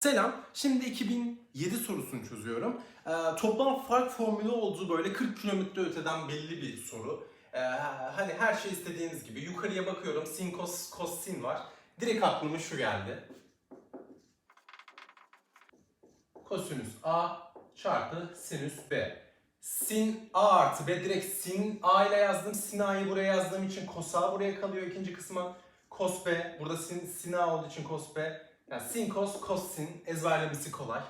Selam. Şimdi 2007 sorusunu çözüyorum. Ee, toplam fark formülü olduğu böyle 40 kilometre öteden belli bir soru. Ee, hani her şey istediğiniz gibi. Yukarıya bakıyorum. Sin, cos, cos, sin var. Direkt aklıma şu geldi. Kosinüs A çarpı sinüs B. Sin A artı B. Direkt sin A ile yazdım. Sin A'yı buraya yazdığım için cos A buraya kalıyor ikinci kısma. Cos B. Burada sin, sin A olduğu için cos B. Yani sin cos, cos sin ezberlemesi kolay.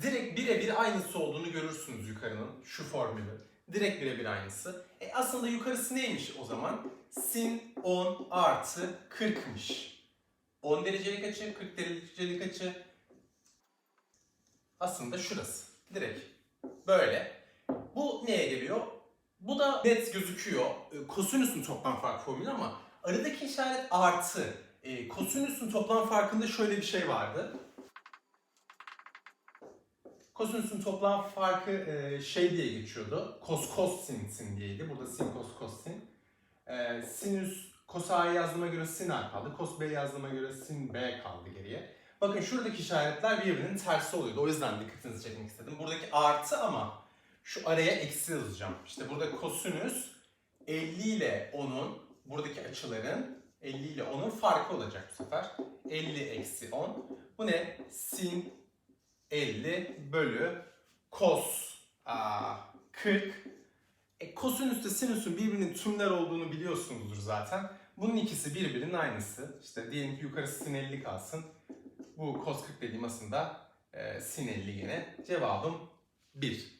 Direkt birebir aynısı olduğunu görürsünüz yukarının şu formülü. Direkt birebir aynısı. E aslında yukarısı neymiş o zaman? Sin 10 artı 40'mış. 10 derecelik açı, 40 derecelik açı. Aslında şurası. Direkt. Böyle. Bu neye geliyor? Bu da net gözüküyor. E, Kosinüsün toplam fark formülü ama aradaki işaret artı. E, kosinüsün toplam farkında şöyle bir şey vardı. Kosinüsün toplam farkı e, şey diye geçiyordu. Kos kos sin sin diyeydi. Burada sin kos kos sin. E, sinüs kos A'yı yazdığıma göre sin A kaldı. Kos B yazdığıma göre sin B kaldı geriye. Bakın şuradaki işaretler birbirinin tersi oluyordu. O yüzden dikkatinizi çekmek istedim. Buradaki artı ama şu araya eksi yazacağım. İşte burada kosinüs 50 ile 10'un buradaki açıların 50 ile 10'un farkı olacak bu sefer. 50 eksi 10. Bu ne? Sin 50 bölü kos aa, 40. E, kosinüsle sinüsün birbirinin tümler olduğunu biliyorsunuzdur zaten. Bunun ikisi birbirinin aynısı. İşte diyelim ki yukarısı sin 50 kalsın. Bu cos 40 dediğim aslında e, sin 50 gene. Cevabım 1.